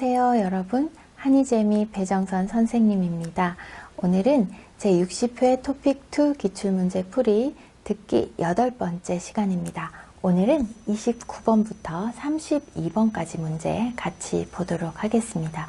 안녕하세요, 여러분. 한이재미 배정선 선생님입니다. 오늘은 제 60회 토픽2 기출문제 풀이 듣기 8번째 시간입니다. 오늘은 29번부터 32번까지 문제 같이 보도록 하겠습니다.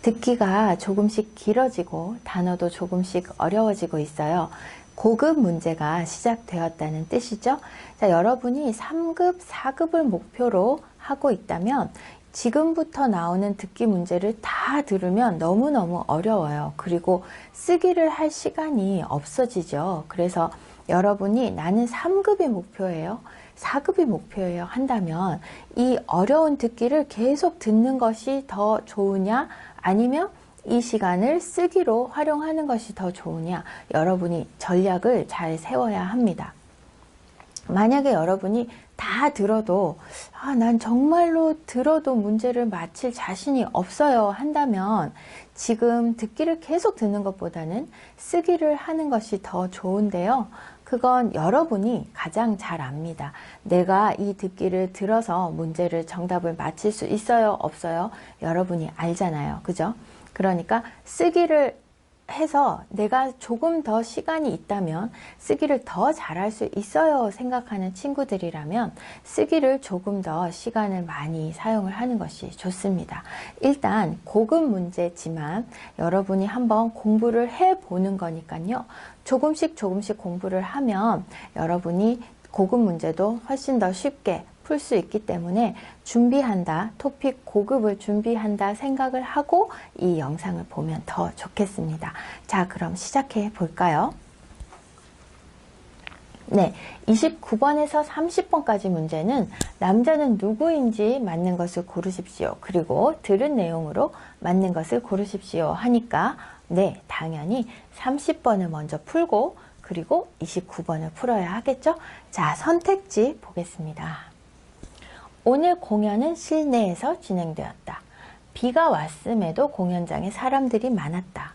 듣기가 조금씩 길어지고 단어도 조금씩 어려워지고 있어요. 고급 문제가 시작되었다는 뜻이죠. 자, 여러분이 3급, 4급을 목표로 하고 있다면 지금부터 나오는 듣기 문제를 다 들으면 너무너무 어려워요. 그리고 쓰기를 할 시간이 없어지죠. 그래서 여러분이 나는 3급이 목표예요. 4급이 목표예요. 한다면 이 어려운 듣기를 계속 듣는 것이 더 좋으냐? 아니면 이 시간을 쓰기로 활용하는 것이 더 좋으냐? 여러분이 전략을 잘 세워야 합니다. 만약에 여러분이 다 들어도 아, 난 정말로 들어도 문제를 맞힐 자신이 없어요 한다면 지금 듣기를 계속 듣는 것보다는 쓰기를 하는 것이 더 좋은데요. 그건 여러분이 가장 잘 압니다. 내가 이 듣기를 들어서 문제를 정답을 맞힐 수 있어요, 없어요? 여러분이 알잖아요. 그죠? 그러니까 쓰기를 해서 내가 조금 더 시간이 있다면 쓰기를 더 잘할 수 있어요 생각하는 친구들이라면 쓰기를 조금 더 시간을 많이 사용을 하는 것이 좋습니다. 일단 고급 문제지만 여러분이 한번 공부를 해 보는 거니까요. 조금씩 조금씩 공부를 하면 여러분이 고급 문제도 훨씬 더 쉽게 풀 수 있기 때문에 준비한다, 토픽 고급을 준비한다 생각을 하고 이 영상을 보면 더 좋겠습니다. 자, 그럼 시작해 볼까요? 네, 29번에서 30번까지 문제는 남자는 누구인지 맞는 것을 고르십시오. 그리고 들은 내용으로 맞는 것을 고르십시오 하니까 네, 당연히 30번을 먼저 풀고 그리고 29번을 풀어야 하겠죠? 자, 선택지 보겠습니다. 오늘 공연은 실내에서 진행되었다. 비가 왔음에도 공연장에 사람들이 많았다.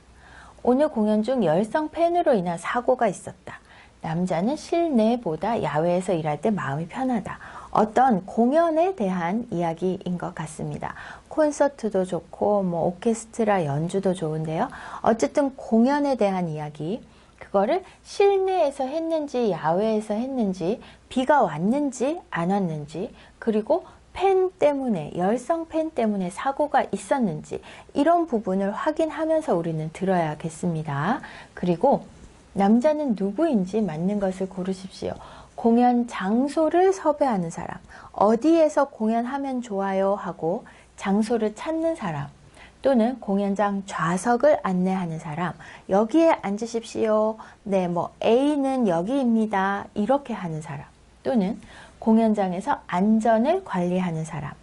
오늘 공연 중 열성 팬으로 인한 사고가 있었다. 남자는 실내보다 야외에서 일할 때 마음이 편하다. 어떤 공연에 대한 이야기인 것 같습니다. 콘서트도 좋고, 뭐, 오케스트라 연주도 좋은데요. 어쨌든 공연에 대한 이야기. 그거를 실내에서 했는지, 야외에서 했는지, 비가 왔는지, 안 왔는지, 그리고 팬 때문에, 열성 팬 때문에 사고가 있었는지, 이런 부분을 확인하면서 우리는 들어야겠습니다. 그리고 남자는 누구인지 맞는 것을 고르십시오. 공연 장소를 섭외하는 사람, 어디에서 공연하면 좋아요 하고 장소를 찾는 사람, 또는 공연장 좌석을 안내하는 사람, 여기에 앉으십시오. 네, 뭐 A는 여기입니다. 이렇게 하는 사람, 또는 공연장에서 안전을 관리하는 사람,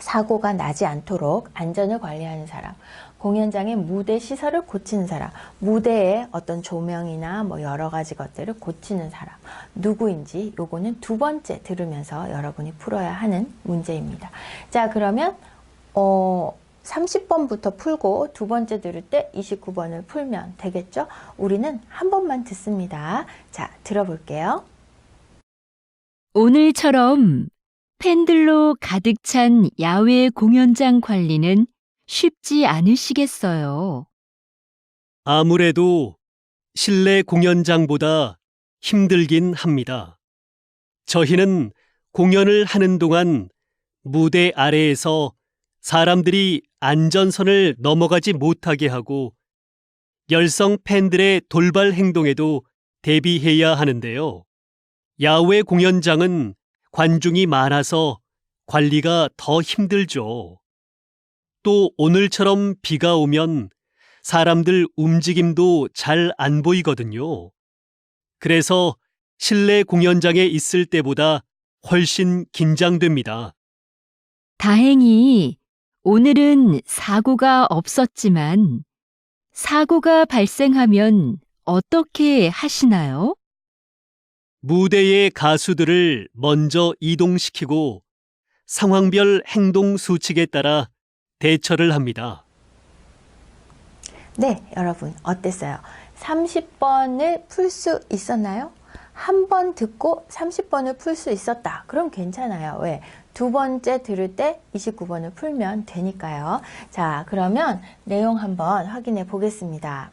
사고가 나지 않도록 안전을 관리하는 사람, 공연장의 무대 시설을 고치는 사람, 무대의 어떤 조명이나 뭐 여러 가지 것들을 고치는 사람, 누구인지 요거는 두 번째 들으면서 여러분이 풀어야 하는 문제입니다. 자, 그러면, 어, 30번부터 풀고 두 번째 들을 때 29번을 풀면 되겠죠? 우리는 한 번만 듣습니다. 자, 들어볼게요. 오늘처럼 팬들로 가득 찬 야외 공연장 관리는 쉽지 않으시겠어요. 아무래도 실내 공연장보다 힘들긴 합니다. 저희는 공연을 하는 동안 무대 아래에서 사람들이 안전선을 넘어가지 못하게 하고 열성 팬들의 돌발 행동에도 대비해야 하는데요. 야외 공연장은 관중이 많아서 관리가 더 힘들죠. 또 오늘처럼 비가 오면 사람들 움직임도 잘 안 보이거든요. 그래서 실내 공연장에 있을 때보다 훨씬 긴장됩니다. 다행히 오늘은 사고가 없었지만 사고가 발생하면 어떻게 하시나요? 무대의 가수들을 먼저 이동시키고 상황별 행동 수칙에 따라 대처를 합니다. 네, 여러분, 어땠어요? 30번을 풀 수 있었나요? 한 번 듣고 30번을 풀 수 있었다. 그럼 괜찮아요. 왜? 두 번째 들을 때 29번을 풀면 되니까요. 자, 그러면 내용 한번 확인해 보겠습니다.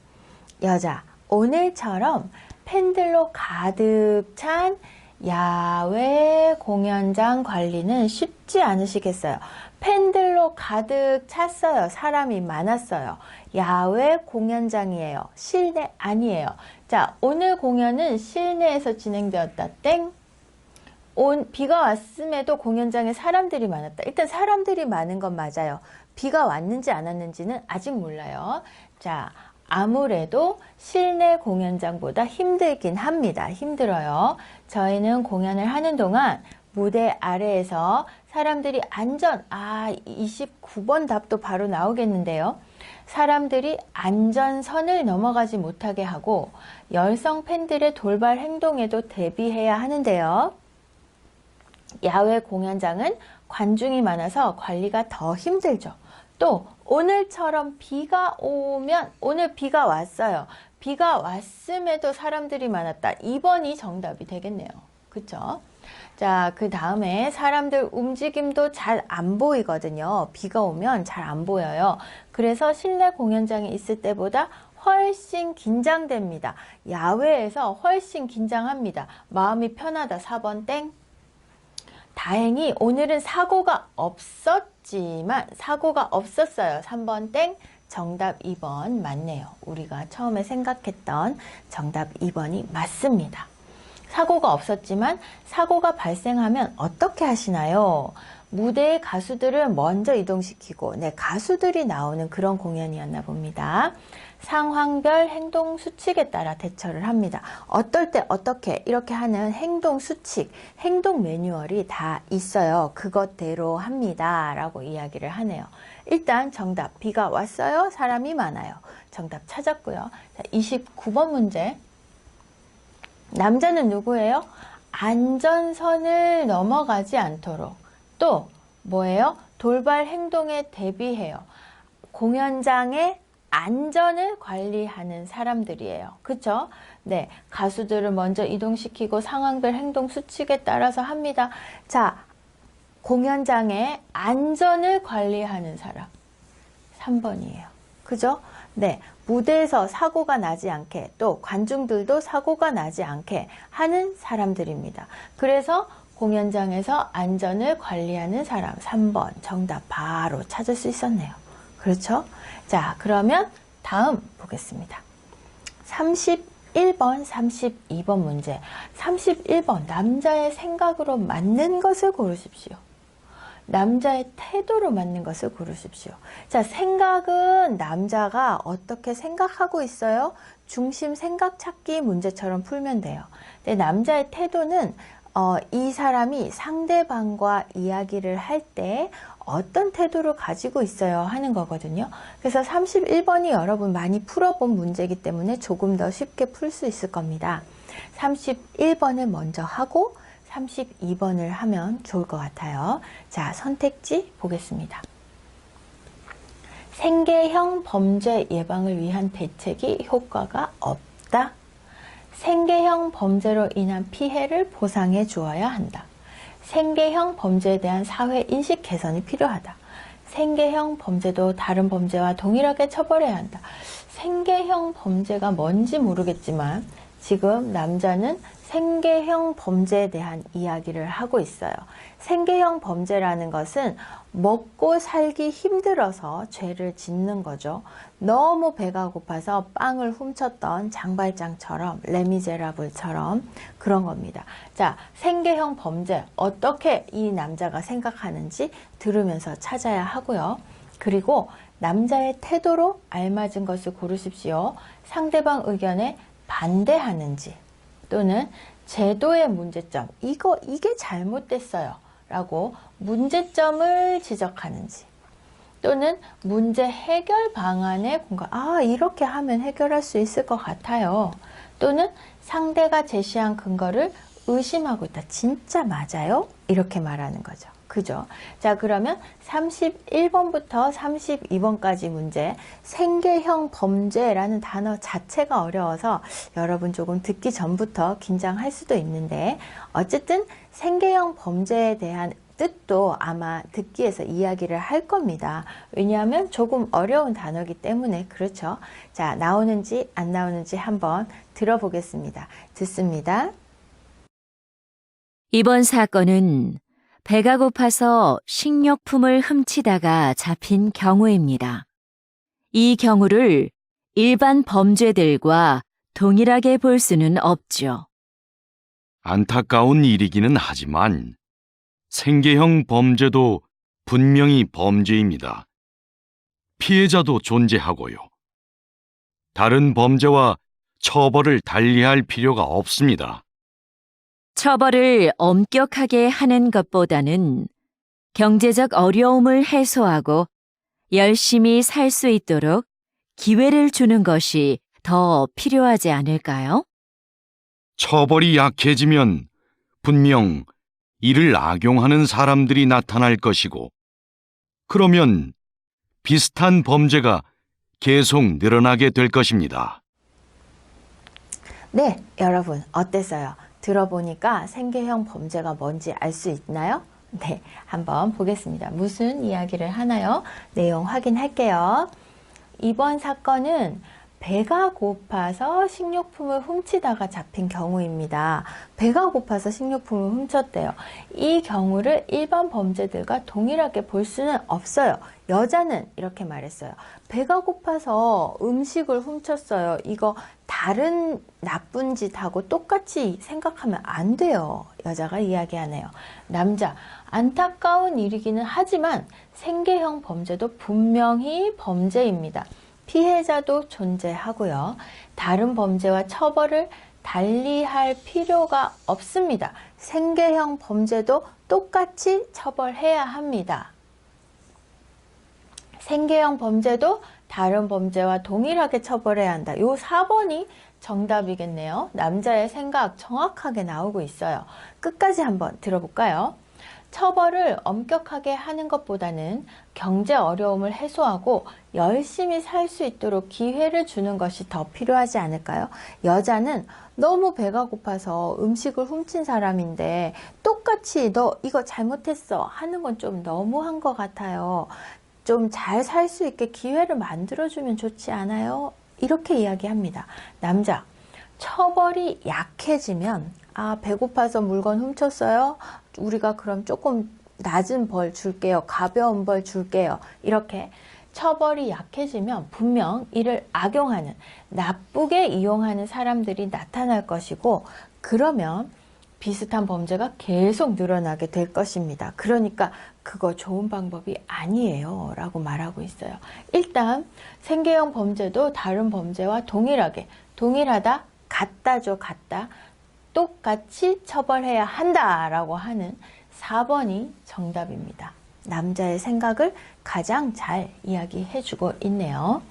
여자, 오늘처럼 팬들로 가득 찬 야외 공연장 관리는 쉽지 않으시겠어요. 팬들로 가득 찼어요. 사람이 많았어요. 야외 공연장이에요. 실내 아니에요. 자, 오늘 공연은 실내에서 진행되었다. 땡. 온 비가 왔음에도 공연장에 사람들이 많았다. 일단 사람들이 많은 건 맞아요. 비가 왔는지 안 왔는지는 아직 몰라요. 자, 아무래도 실내 공연장보다 힘들긴 합니다. 힘들어요. 저희는 공연을 하는 동안 무대 아래에서 사람들이 안전, 아, 29번 답도 바로 나오겠는데요. 사람들이 안전선을 넘어가지 못하게 하고 열성 팬들의 돌발 행동에도 대비해야 하는데요. 야외 공연장은 관중이 많아서 관리가 더 힘들죠. 또 오늘처럼 비가 오면 오늘 비가 왔어요. 비가 왔음에도 사람들이 많았다. 2번이 정답이 되겠네요. 그쵸? 자, 그 다음에 사람들 움직임도 잘 안 보이거든요. 비가 오면 잘 안 보여요. 그래서 실내 공연장에 있을 때보다 훨씬 긴장됩니다. 야외에서 훨씬 긴장합니다. 마음이 편하다. 4번 땡. 다행히 오늘은 사고가 없었지만 사고가 없었어요. 3번 땡. 정답 2번 맞네요. 우리가 처음에 생각했던 정답 2번이 맞습니다. 사고가 없었지만 사고가 발생하면 어떻게 하시나요? 무대의 가수들을 먼저 이동시키고 네, 가수들이 나오는 그런 공연이었나 봅니다. 상황별 행동 수칙에 따라 대처를 합니다. 어떨 때 어떻게 이렇게 하는 행동 수칙, 행동 매뉴얼이 다 있어요. 그것대로 합니다. 라고 이야기를 하네요. 일단 정답, 비가 왔어요. 사람이 많아요. 정답 찾았고요. 자, 29번 문제. 남자는 누구예요? 안전선을 넘어가지 않도록. 또, 뭐예요? 돌발 행동에 대비해요. 공연장의 안전을 관리하는 사람들이에요. 그쵸? 네. 가수들을 먼저 이동시키고 상황별 행동 수칙에 따라서 합니다. 자, 공연장의 안전을 관리하는 사람. 3번이에요. 그죠? 네. 무대에서 사고가 나지 않게 또 관중들도 사고가 나지 않게 하는 사람들입니다. 그래서 공연장에서 안전을 관리하는 사람 3번 정답 바로 찾을 수 있었네요. 그렇죠? 자, 그러면 다음 보겠습니다. 31번, 32번 문제. 31번 남자의 생각으로 맞는 것을 고르십시오. 남자의 태도로 맞는 것을 고르십시오. 자, 생각은 남자가 어떻게 생각하고 있어요? 중심 생각 찾기 문제처럼 풀면 돼요. 근데 남자의 태도는 어, 이 사람이 상대방과 이야기를 할 때 어떤 태도를 가지고 있어요 하는 거거든요. 그래서 31번이 여러분 많이 풀어본 문제이기 때문에 조금 더 쉽게 풀 수 있을 겁니다. 31번을 먼저 하고 32번을 하면 좋을 것 같아요. 자, 선택지 보겠습니다. 생계형 범죄 예방을 위한 대책이 효과가 없다. 생계형 범죄로 인한 피해를 보상해 주어야 한다. 생계형 범죄에 대한 사회 인식 개선이 필요하다. 생계형 범죄도 다른 범죄와 동일하게 처벌해야 한다. 생계형 범죄가 뭔지 모르겠지만 지금 남자는 생계형 범죄에 대한 이야기를 하고 있어요. 생계형 범죄라는 것은 먹고 살기 힘들어서 죄를 짓는 거죠. 너무 배가 고파서 빵을 훔쳤던 장발장처럼 레미제라블처럼 그런 겁니다. 자, 생계형 범죄 어떻게 이 남자가 생각하는지 들으면서 찾아야 하고요. 그리고 남자의 태도로 알맞은 것을 고르십시오. 상대방 의견에 반대하는지 또는 제도의 문제점, 이거, 이게 잘못됐어요. 라고 문제점을 지적하는지 또는 문제 해결 방안에 공감, 아, 이렇게 하면 해결할 수 있을 것 같아요. 또는 상대가 제시한 근거를 의심하고 있다. 진짜 맞아요? 이렇게 말하는 거죠. 그죠? 자, 그러면 31번부터 32번까지 문제, 생계형 범죄라는 단어 자체가 어려워서 여러분 조금 듣기 전부터 긴장할 수도 있는데, 어쨌든 생계형 범죄에 대한 뜻도 아마 듣기에서 이야기를 할 겁니다. 왜냐하면 조금 어려운 단어이기 때문에 그렇죠. 자, 나오는지 안 나오는지 한번 들어보겠습니다. 듣습니다. 이번 사건은 배가 고파서 식료품을 훔치다가 잡힌 경우입니다. 이 경우를 일반 범죄들과 동일하게 볼 수는 없죠. 안타까운 일이기는 하지만 생계형 범죄도 분명히 범죄입니다. 피해자도 존재하고요. 다른 범죄와 처벌을 달리할 필요가 없습니다. 처벌을 엄격하게 하는 것보다는 경제적 어려움을 해소하고 열심히 살 수 있도록 기회를 주는 것이 더 필요하지 않을까요? 처벌이 약해지면 분명 이를 악용하는 사람들이 나타날 것이고, 그러면 비슷한 범죄가 계속 늘어나게 될 것입니다. 네, 여러분 어땠어요? 들어보니까 생계형 범죄가 뭔지 알 수 있나요? 네, 한번 보겠습니다. 무슨 이야기를 하나요? 내용 확인할게요. 이번 사건은 배가 고파서 식료품을 훔치다가 잡힌 경우입니다. 배가 고파서 식료품을 훔쳤대요. 이 경우를 일반 범죄들과 동일하게 볼 수는 없어요. 여자는 이렇게 말했어요. 배가 고파서 음식을 훔쳤어요. 이거 다른 나쁜 짓하고 똑같이 생각하면 안 돼요. 여자가 이야기하네요. 남자, 안타까운 일이기는 하지만 생계형 범죄도 분명히 범죄입니다. 피해자도 존재하고요. 다른 범죄와 처벌을 달리할 필요가 없습니다. 생계형 범죄도 똑같이 처벌해야 합니다. 생계형 범죄도 다른 범죄와 동일하게 처벌해야 한다. 요 4번이 정답이겠네요. 남자의 생각 정확하게 나오고 있어요. 끝까지 한번 들어볼까요? 처벌을 엄격하게 하는 것보다는 경제 어려움을 해소하고 열심히 살 수 있도록 기회를 주는 것이 더 필요하지 않을까요? 여자는 너무 배가 고파서 음식을 훔친 사람인데 똑같이 너 이거 잘못했어 하는 건 좀 너무한 것 같아요. 좀 잘 살 수 있게 기회를 만들어주면 좋지 않아요? 이렇게 이야기합니다. 남자, 처벌이 약해지면, 아, 배고파서 물건 훔쳤어요? 우리가 그럼 조금 낮은 벌 줄게요. 가벼운 벌 줄게요. 이렇게 처벌이 약해지면 분명 이를 악용하는, 나쁘게 이용하는 사람들이 나타날 것이고, 그러면 비슷한 범죄가 계속 늘어나게 될 것입니다. 그러니까 그거 좋은 방법이 아니에요. 라고 말하고 있어요. 일단 생계형 범죄도 다른 범죄와 동일하게, 동일하다, 같다죠, 같다. 똑같이 처벌해야 한다라고 하는 4번이 정답입니다. 남자의 생각을 가장 잘 이야기해주고 있네요.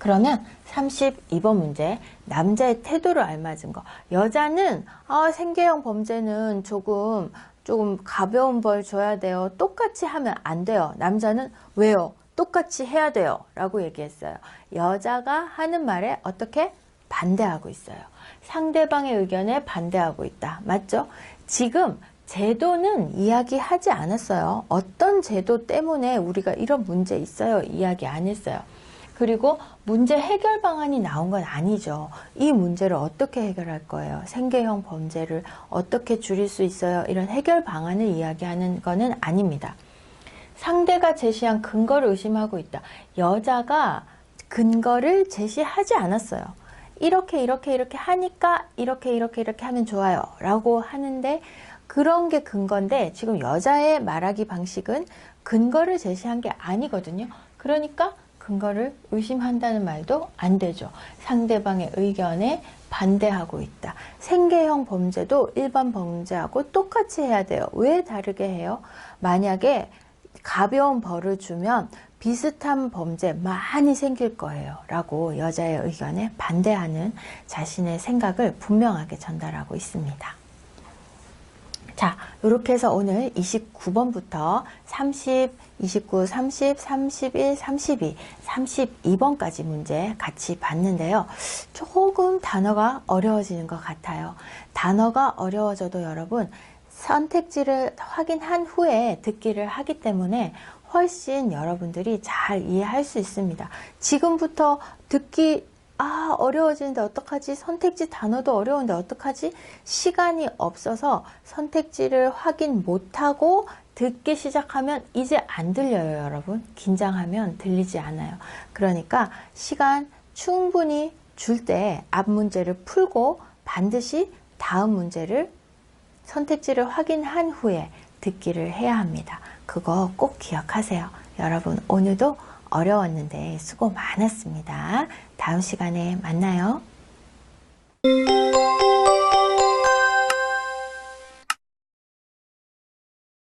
그러면 32번 문제. 남자의 태도를 알맞은 거. 여자는 아 생계형 범죄는 조금 조금 가벼운 벌 줘야 돼요. 똑같이 하면 안 돼요. 남자는 왜요? 똑같이 해야 돼요. 라고 얘기했어요. 여자가 하는 말에 어떻게 반대하고 있어요 상대방의 의견에 반대하고 있다 맞죠 지금 제도는 이야기하지 않았어요 어떤 제도 때문에 우리가 이런 문제 있어요 이야기 안 했어요 그리고 문제 해결 방안이 나온 건 아니죠. 이 문제를 어떻게 해결할 거예요? 생계형 범죄를 어떻게 줄일 수 있어요? 이런 해결 방안을 이야기하는 거는 아닙니다. 상대가 제시한 근거를 의심하고 있다. 여자가 근거를 제시하지 않았어요. 이렇게 이렇게 이렇게 하니까 이렇게 이렇게 이렇게 하면 좋아요. 라고 하는데 그런 게 근거인데 지금 여자의 말하기 방식은 근거를 제시한 게 아니거든요. 그러니까 근거를 의심한다는 말도 안 되죠. 상대방의 의견에 반대하고 있다. 생계형 범죄도 일반 범죄하고 똑같이 해야 돼요. 왜 다르게 해요? 만약에 가벼운 벌을 주면 비슷한 범죄 많이 생길 거예요. 라고 여자의 의견에 반대하는 자신의 생각을 분명하게 전달하고 있습니다. 자, 이렇게 해서 오늘 29번부터 30, 29, 30, 31, 32, 32번까지 문제 같이 봤는데요. 조금 단어가 어려워지는 것 같아요. 단어가 어려워져도 여러분 선택지를 확인한 후에 듣기를 하기 때문에 훨씬 여러분들이 잘 이해할 수 있습니다. 지금부터 듣기 아, 어려워지는데 어떡하지? 선택지 단어도 어려운데 어떡하지? 시간이 없어서 선택지를 확인 못하고 듣기 시작하면 이제 안 들려요, 여러분. 긴장하면 들리지 않아요. 그러니까 시간 충분히 줄 때 앞 문제를 풀고 반드시 다음 문제를 선택지를 확인한 후에 듣기를 해야 합니다. 그거 꼭 기억하세요. 여러분, 오늘도 어려웠는데 수고 많았습니다. 다음 시간에 만나요.